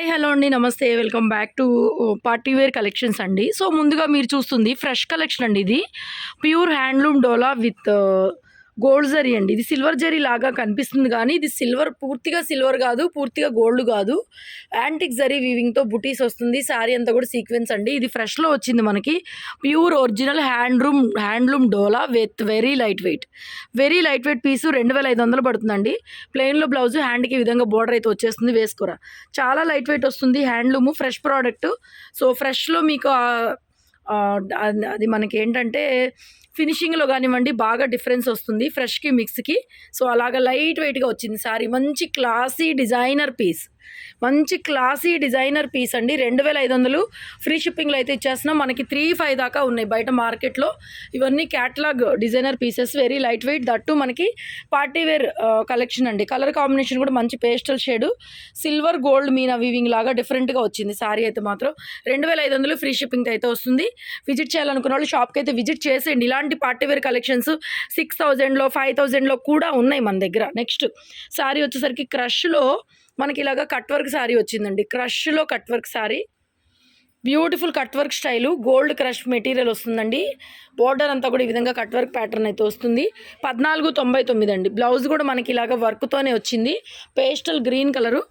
Hi hello అండి నమస్తే welcome back to party wear collections అండి. సో ముందుగా మీరు చూస్తుంది ఫ్రెష్ కలెక్షన్ అండి ఇది. Pure handloom dola with gold zari అండి. ఇది సిల్వర్ జరీ లాగా కనిపిస్తుంది కానీ ఇది సిల్వర్ పూర్తిగా సిల్వర్ కాదు పూర్తిగా గోల్డ్ కాదు. యాంటిక్ జరీ వీవింగ్తో బుటీస్ వస్తుంది. శారీ అంతా కూడా సీక్వెన్స్ అండి. ఇది ఫ్రెష్లో వచ్చింది మనకి. Pure original handloom handloom dola with very light weight. Very light weight piece రెండు వేల ఐదు వందలు పడుతుందండి. ప్లెయిన్లో బ్లౌజ్ హ్యాండ్కి ఈ విధంగా బోర్డర్ అయితే వచ్చేస్తుంది వేసుకోరా. చాలా లైట్ వెయిట్ వస్తుంది హ్యాండ్లూమ్ ఫ్రెష్ ప్రోడక్ట్ సో ఫ్రెష్లో మీకు అది మనకి ఏంటంటే ఫినిషింగ్లో కానివ్వండి బాగా డిఫరెన్స్ వస్తుంది ఫ్రెష్కి మిక్స్కి. సో అలాగ లైట్ వెయిట్గా వచ్చింది సారీ. మంచి క్లాసీ డిజైనర్ పీస్. మంచి క్లాసీ డిజైనర్ పీస్ అండి. రెండు వేల ఐదు వందలు ఫ్రీ షిప్పింగ్లో అయితే ఇచ్చేస్తున్నాం. మనకి త్రీ ఫైవ్ దాకా ఉన్నాయి బయట మార్కెట్లో. ఇవన్నీ catalogue designer pieces very light weight. That మనకి పార్టీ వేర్ కలెక్షన్ అండి. కలర్ కాంబినేషన్ కూడా మంచి pastel shade. Silver gold meena weaving లాగా డిఫరెంట్గా వచ్చింది సారీ అయితే మాత్రం. రెండు వేల ఐదు వందలు ఫ్రీ షిప్పింగ్ అయితే వస్తుంది. విజిట్ చేయాలనుకున్న వాళ్ళు షాప్కి అయితే విజిట్ చేసేయండి. ఇలాంటి పార్టీ వేర్ కలెక్షన్స్ సిక్స్ థౌజండ్లో ఫైవ్ థౌజండ్లో కూడా ఉన్నాయి మన దగ్గర. నెక్స్ట్ సారీ వచ్చేసరికి క్రష్లో మనకి ఇలాగ కట్ వర్క్ సారీ వచ్చిందండి. క్రష్లో cut work sari beautiful cut work style gold crush material వస్తుందండి. బోర్డర్ అంతా కూడా ఈ విధంగా కట్ వర్క్ ప్యాటర్న్ అయితే వస్తుంది. పద్నాలుగు తొంభై తొమ్మిది అండి. బ్లౌజ్ కూడా మనకి ఇలాగ వర్క్తోనే వచ్చింది. పేస్టల్ గ్రీన్ కలరు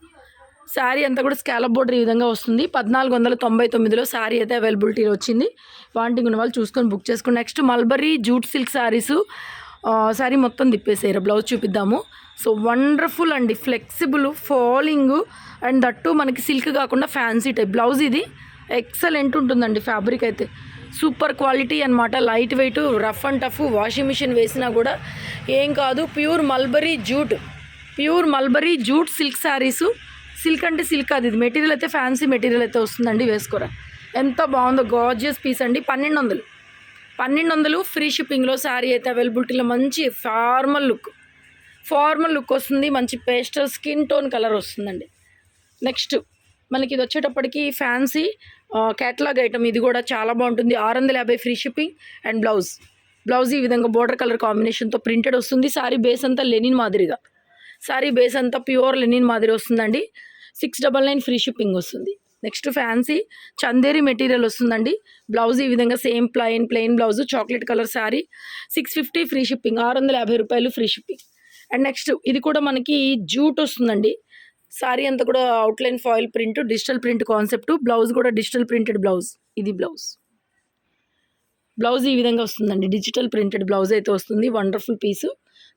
శారీ అంతా కూడా స్కాలప్ బోర్డర్ ఈ విధంగా వస్తుంది. పద్నాలుగు వందల తొంభై తొమ్మిదిలో శారీ అయితే అవైలబిలిటీలో వచ్చింది. వాంటింగ్ ఉన్న వాళ్ళు చూసుకొని బుక్ చేసుకోండి. Next mulberry jute silk saris sari మొత్తం తిప్పేసారు బ్లౌజ్ చూపిద్దాము. సో వండర్ఫుల్ అండి ఫ్లెక్సిబుల్ ఫాలింగ్ అండ్ దట్టు మనకి సిల్క్ కాకుండా ఫ్యాన్సీ టైప్ బ్లౌజ్ ఇది. ఎక్సలెంట్ ఉంటుందండి ఫ్యాబ్రిక్ అయితే. సూపర్ క్వాలిటీ అనమాట light weight rough and tough washing machine వేసినా కూడా ఏం కాదు pure mulberry jute pure mulberry jute silk saris silk అంటే సిల్క్ అది ఇది. మెటీరియల్ అయితే ఫ్యాన్సీ మెటీరియల్ అయితే వస్తుందండి వేసుకోరా. ఎంత బాగుందో గార్జియస్ పీస్ అండి పన్నెండు వందలు పన్నెండు వందలు ఫ్రీ షిప్పింగ్లో శారీ అయితే అవైలబిలిటీలో మంచి ఫార్మల్ లుక్. ఫార్మల్ లుక్ వస్తుంది మంచి పేస్టల్ స్కిన్ టోన్ కలర్ వస్తుందండి. నెక్స్ట్ మనకి ఇది వచ్చేటప్పటికి ఫ్యాన్సీ కేటలాగ్ ఐటమ్. ఇది కూడా చాలా బాగుంటుంది. ఆరు వందల యాభై free shipping and blouse. Blouse ఈ విధంగా బోర్డర్ కలర్ కాంబినేషన్తో ప్రింటెడ్ వస్తుంది. సారీ బేస్ అంతా లెనిన్ మాదిరిగా. సారీ బేస్ అంతా ప్యూర్ లెనిన్ మాదిరి వస్తుందండి. Six double nine free shipping వస్తుంది. నెక్స్ట్ ఫ్యాన్సీ చందేరి మెటీరియల్ వస్తుందండి. బ్లౌజ్ ఈ విధంగా same plain plain blouse chocolate colour sari. Six fifty free shipping ఆరు వందల యాభై రూపాయలు ఫ్రీ షిప్పింగ్. అండ్ నెక్స్ట్ ఇది కూడా మనకి జూట్ వస్తుందండి. శారీ అంతా కూడా outline foil print digital print concept blouse కూడా డిజిటల్ ప్రింటెడ్ బ్లౌజ్ ఇది బ్లౌజ్. బ్లౌజ్ ఈ విధంగా వస్తుందండి. డిజిటల్ ప్రింటెడ్ బ్లౌజ్ అయితే వస్తుంది. Wonderful piece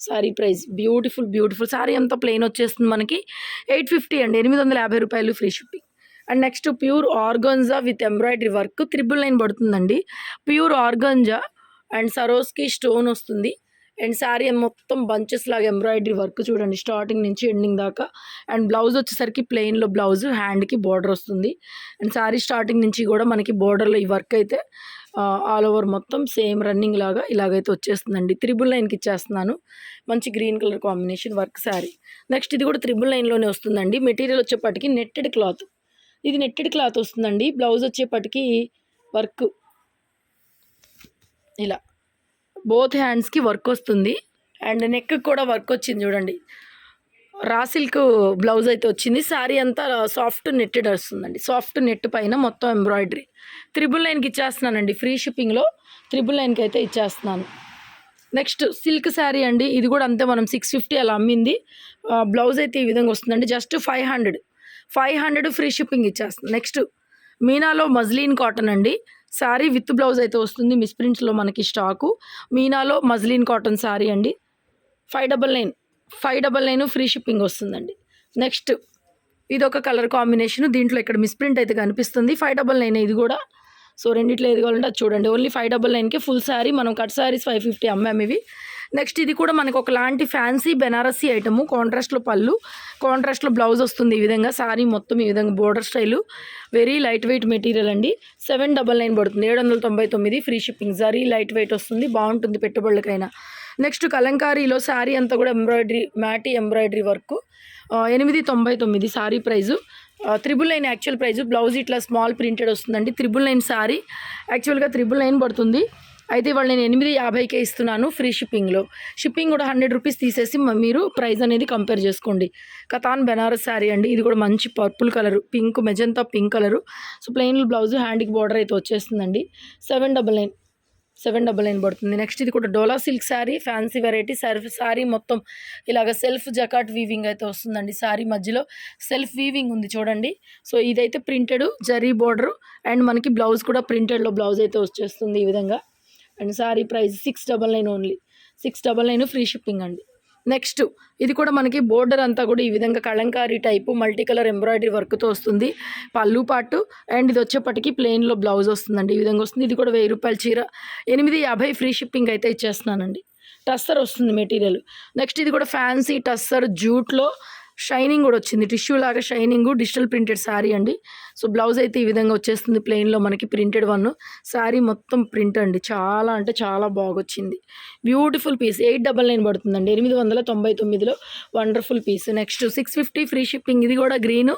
sari price beautiful beautiful. Sari అంతా ప్లెయిన్ వచ్చేస్తుంది మనకి. ఎయిట్ ఫిఫ్టీ అండి. ఎనిమిది వందల యాభై రూపాయలు free shipping. And next pure organza with embroidery work triple nine పడుతుందండి. Pure organza and Swarovski stone వస్తుంది. అండ్ శారీ మొత్తం బంచెస్ లాగా ఎంబ్రాయిడరీ వర్క్ చూడండి స్టార్టింగ్ నుంచి ఎండింగ్ దాకా. అండ్ బ్లౌజ్ వచ్చేసరికి ప్లెయిన్లో బ్లౌజ్ హ్యాండ్కి బార్డర్ వస్తుంది. అండ్ శారీ స్టార్టింగ్ నుంచి కూడా మనకి బార్డర్లో ఈ వర్క్ అయితే ఆల్ ఓవర్ మొత్తం సేమ్ రన్నింగ్ లాగా ఇలాగైతే వచ్చేస్తుందండి. త్రిబుల్ లైన్కి ఇచ్చేస్తున్నాను. మంచి green colour combination work sari. Next ఇది కూడా త్రిబుల్ లైన్లోనే వస్తుందండి. మెటీరియల్ వచ్చేప్పటికి నెట్టెడ్ క్లాత్. ఇది నెట్టెడ్ క్లాత్ వస్తుందండి. బ్లౌజ్ వచ్చేపటికి వర్క్. ఇలా. బోత్ హ్యాండ్స్కి వర్క్ వస్తుంది. అండ్ నెక్ కూడా వర్క్ వచ్చింది చూడండి. రా సిల్క్ బ్లౌజ్ అయితే వచ్చింది. శారీ అంతా సాఫ్ట్ నెట్టెడ్ వస్తుందండి. సాఫ్ట్ నెట్ పైన మొత్తం ఎంబ్రాయిడరీ. త్రిబుల్ నైన్కి ఇచ్చేస్తున్నానండి. ఫ్రీ షిప్పింగ్లో త్రిబుల్ నైన్కి అయితే ఇచ్చేస్తున్నాను. నెక్స్ట్ సిల్క్ శారీ అండి. ఇది కూడా అంతే మనం సిక్స్ ఫిఫ్టీ అలా అమ్మింది. బ్లౌజ్ అయితే ఈ విధంగా వస్తుందండి. Just five hundred. Five hundred free shipping ఇచ్చేస్తుంది. నెక్స్ట్ మీనాలో మజ్లీన్ కాటన్ అండి. శారీ విత్ బ్లౌజ్ అయితే వస్తుంది. మిస్ప్రింట్స్లో మనకి స్టాకు. మీనాలో మజ్లీన్ కాటన్ శారీ అండి. Five double nine five double nine free shipping వస్తుందండి. నెక్స్ట్ ఇది ఒక కలర్ కాంబినేషన్. దీంట్లో ఇక్కడ మిస్ప్రింట్ అయితే కనిపిస్తుంది. ఫైవ్ డబల్ నైన్ ఇది కూడా. సో రెండిట్లో ఏది కావాలంటే అది చూడండి. ఓన్లీ ఫైవ్ డబల్ నైన్కి ఫుల్ శారీ మనం కట్ శారీస్ ఫైవ్ ఫిఫ్టీ అమ్మాము ఇవి. నెక్స్ట్ ఇది కూడా మనకు ఒకలాంటి ఫ్యాన్సీ బెనారసీ ఐటము కాంట్రాస్ట్లో పళ్ళు కాంట్రాస్ట్లో బ్లౌజ్ వస్తుంది ఈ విధంగా శారీ మొత్తం ఈ విధంగా border style very light weight material అండి. సెవెన్ డబల్ నైన్ పడుతుంది ఏడు వందల తొంభై తొమ్మిది free shipping zari light weight వస్తుంది బాగుంటుంది పెట్టుబడులకైనా. నెక్స్ట్ కలంకారీలో శారీ అంతా కూడా ఎంబ్రాయిడరీ మ్యాటీ ఎంబ్రాయిడరీ వర్క్ ఎనిమిది తొంభై తొమ్మిది sari price triple nine actual price blouse ఇట్లా స్మాల్ ప్రింటెడ్ వస్తుందండి త్రిబుల్ నైన్ శారీ యాక్చువల్గా త్రిబుల్ నైన్ పడుతుంది. అయితే ఇవాళ నేను ఎనిమిది యాభైకే ఇస్తున్నాను ఫ్రీ షిప్పింగ్లో. షిప్పింగ్ కూడా హండ్రెడ్ రూపీస్ తీసేసి మీరు ప్రైస్ అనేది కంపేర్ చేసుకోండి. కథాన్ బెనారస్ శారీ అండి. ఇది కూడా మంచి purple colour pink magenta pink colour. So plain blouse హ్యాండ్కి బార్డర్ అయితే వచ్చేస్తుందండి. Seven double nine seven double nine పడుతుంది. నెక్స్ట్ ఇది కూడా Dola silk sari fancy variety Surf sari మొత్తం ఇలాగ సెల్ఫ్ జకాట్ వీవింగ్ అయితే వస్తుందండి శారీ మధ్యలో. సెల్ఫ్ వీవింగ్ ఉంది చూడండి. సో ఇదైతే ప్రింటెడ్ జరీ బార్డరు అండ్ మనకి బ్లౌజ్ కూడా ప్రింటెడ్లో బ్లౌజ్ అయితే వచ్చేస్తుంది ఈ విధంగా. And sari price six double nine only. Six double nine free shipping అండి. నెక్స్ట్ ఇది కూడా మనకి బోర్డర్ అంతా కూడా ఈ విధంగా Kalamkari type multi colour embroidery వర్క్తో వస్తుంది. పళ్ళు పాటు అండ్ ఇది వచ్చేప్పటికి ప్లెయిన్లో బ్లౌజ్ వస్తుందండి. ఈ విధంగా వస్తుంది. ఇది కూడా వెయ్యి రూపాయల చీర. ఎనిమిది యాభై ఫ్రీ షిప్పింగ్ అయితే ఇచ్చేస్తున్నానండి. టస్సర్ వస్తుంది మెటీరియల్. నెక్స్ట్ ఇది కూడా ఫ్యాన్సీ టస్సర్ జూట్లో షైనింగ్ కూడా వచ్చింది. టిష్యూ లాగా షైనింగ్ డిజిటల్ ప్రింటెడ్ శారీ అండి. సో బ్లౌజ్ అయితే ఈ విధంగా వచ్చేస్తుంది ప్లెయిన్లో మనకి ప్రింటెడ్ వన్. శారీ మొత్తం ప్రింట్ అండి. చాలా అంటే చాలా బాగొచ్చింది. Beautiful piece. Eight double nine పడుతుందండి. ఎనిమిది వందల తొంభై తొమ్మిదిలో wonderful piece. Next six fifty free shipping. ఇది కూడా గ్రీన్.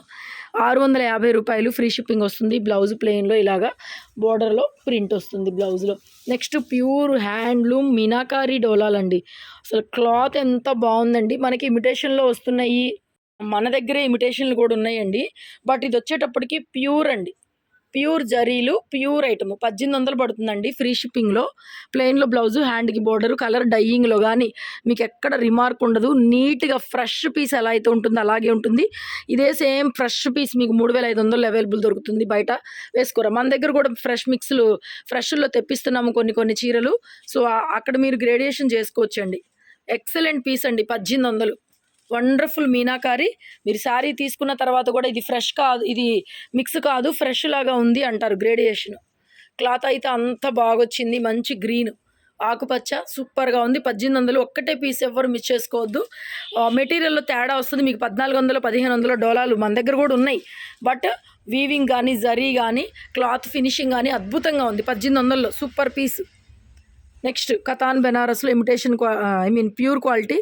ఆరు వందల యాభై రూపాయలు ఫ్రీ షిప్పింగ్ వస్తుంది. బ్లౌజ్ ప్లెయిన్లో ఇలాగా బోర్డర్లో ప్రింట్ వస్తుంది బ్లౌజ్లో. నెక్స్ట్ ప్యూర్ హ్యాండ్లూమ్ మినాకారీ డోలాలండి. అసలు క్లాత్ ఎంత బాగుందండి. మనకి ఇమిటేషన్లో వస్తున్నాయి మన దగ్గరే ఇమిటేషన్లు కూడా ఉన్నాయండి. బట్ ఇది వచ్చేటప్పటికి ప్యూర్ అండి. ప్యూర్ జరీలు ప్యూర్ ఐటమ్. పద్దెనిమిది వందలు పడుతుందండి ఫ్రీ షిప్పింగ్లో. ప్లెయిన్లో బ్లౌజు హ్యాండ్కి బోర్డర్ కలర్ డయ్యింగ్లో కానీ మీకు ఎక్కడ రిమార్క్ ఉండదు. నీట్గా ఫ్రెష్ పీస్ ఎలా అయితే ఉంటుందో అలాగే ఉంటుంది. ఇదే సేమ్ ఫ్రెష్ పీస్ మీకు మూడు వేల ఐదు వందలు అవైలబుల్ దొరుకుతుంది బయట వేసుకోరా. మన దగ్గర కూడా ఫ్రెష్ మిక్స్లు ఫ్రెష్లో తెప్పిస్తున్నాము కొన్ని కొన్ని చీరలు. సో అక్కడ మీరు గ్రేడియేషన్ చేసుకోవచ్చండి. ఎక్సలెంట్ పీస్ అండి పద్దెనిమిది వందలు. వండర్ఫుల్ మీనాకారి. మీరు శారీ తీసుకున్న తర్వాత కూడా ఇది ఫ్రెష్ కాదు ఇది మిక్స్ కాదు ఫ్రెష్ లాగా ఉంది అంటారు గ్రేడియేషన్. క్లాత్ అయితే అంత బాగొచ్చింది మంచి గ్రీన్. ఆకుపచ్చ సూపర్గా ఉంది. పద్దెనిమిది వందలు ఒక్కటే పీస్ ఎవ్వరు మిస్ చేసుకోవద్దు. మెటీరియల్లో తేడా వస్తుంది. మీకు పద్నాలుగు వందలు పదిహేను వందల డోలాలు మన దగ్గర కూడా ఉన్నాయి. బట్ వీవింగ్ కానీ జరీ కానీ క్లాత్ ఫినిషింగ్ కానీ అద్భుతంగా ఉంది. పద్దెనిమిది వందల్లో super piece. Next katan బెనారస్లో imitation I mean pure quality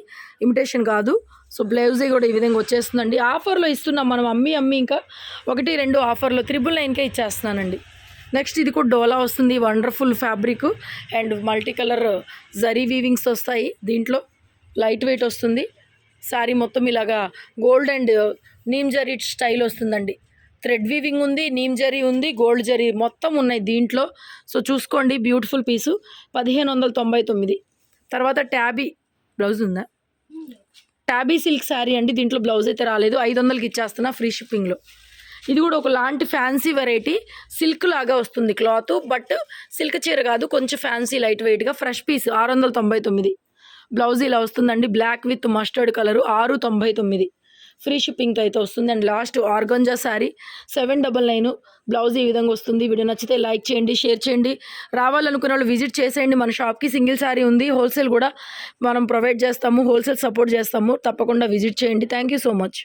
imitation కాదు. సో బ్లౌజే కూడా ఈ విధంగా వచ్చేస్తుందండి. ఆఫర్లో ఇస్తున్నాం మనం అమ్మి అమ్మి ఇంకా ఒకటి రెండు ఆఫర్లో త్రిబుల్ నైన్కే ఇచ్చేస్తున్నానండి. నెక్స్ట్ ఇది కూడా డోలా వస్తుంది wonderful fabric and multi colour zari weavings వస్తాయి. దీంట్లో లైట్ వెయిట్ వస్తుంది. శారీ మొత్తం ఇలాగా gold and neem zari style వస్తుందండి. థ్రెడ్ వీవింగ్ ఉంది నీమ్ జరీ ఉంది గోల్డ్ జరీ మొత్తం ఉన్నాయి దీంట్లో. సో చూసుకోండి బ్యూటిఫుల్ పీసు పదిహేను వందల తొంభై తొమ్మిది. తర్వాత ట్యాబీ బ్లౌజ్ ఉందా? టాబీ సిల్క్ శారీ అండి. దీంట్లో బ్లౌజ్ అయితే రాలేదు. ఐదు వందలకి ఇచ్చేస్తున్నా ఫ్రీ షిప్పింగ్లో ఇది కూడా ఒక లాంటి ఫ్యాన్సీ వెరైటీ సిల్క్ లాగా వస్తుంది క్లాత్ బట్ సిల్క్ చీర కాదు కొంచెం ఫ్యాన్సీ లైట్ వెయిట్గా ఫ్రెష్ పీస్ ఆరు వందల తొంభై తొమ్మిది. బ్లౌజ్ ఇలా వస్తుందండి. బ్లాక్ విత్ మస్టర్డ్ కలరు ఆరు తొంభై తొమ్మిది. ఫ్రీ షిప్పింగ్తో అయితే వస్తుంది. And last organza sari seven double nine blouse ఈ విధంగా వస్తుంది. వీడియో నచ్చితే లైక్ చేయండి షేర్ చేయండి. రావాలనుకున్న వాళ్ళు విజిట్ చేసేయండి. మన షాప్కి సింగిల్ శారీ ఉంది. హోల్సేల్ కూడా మనం ప్రొవైడ్ చేస్తాము హోల్సేల్ సపోర్ట్ చేస్తాము. తప్పకుండా విజిట్ చేయండి. Thank you so much.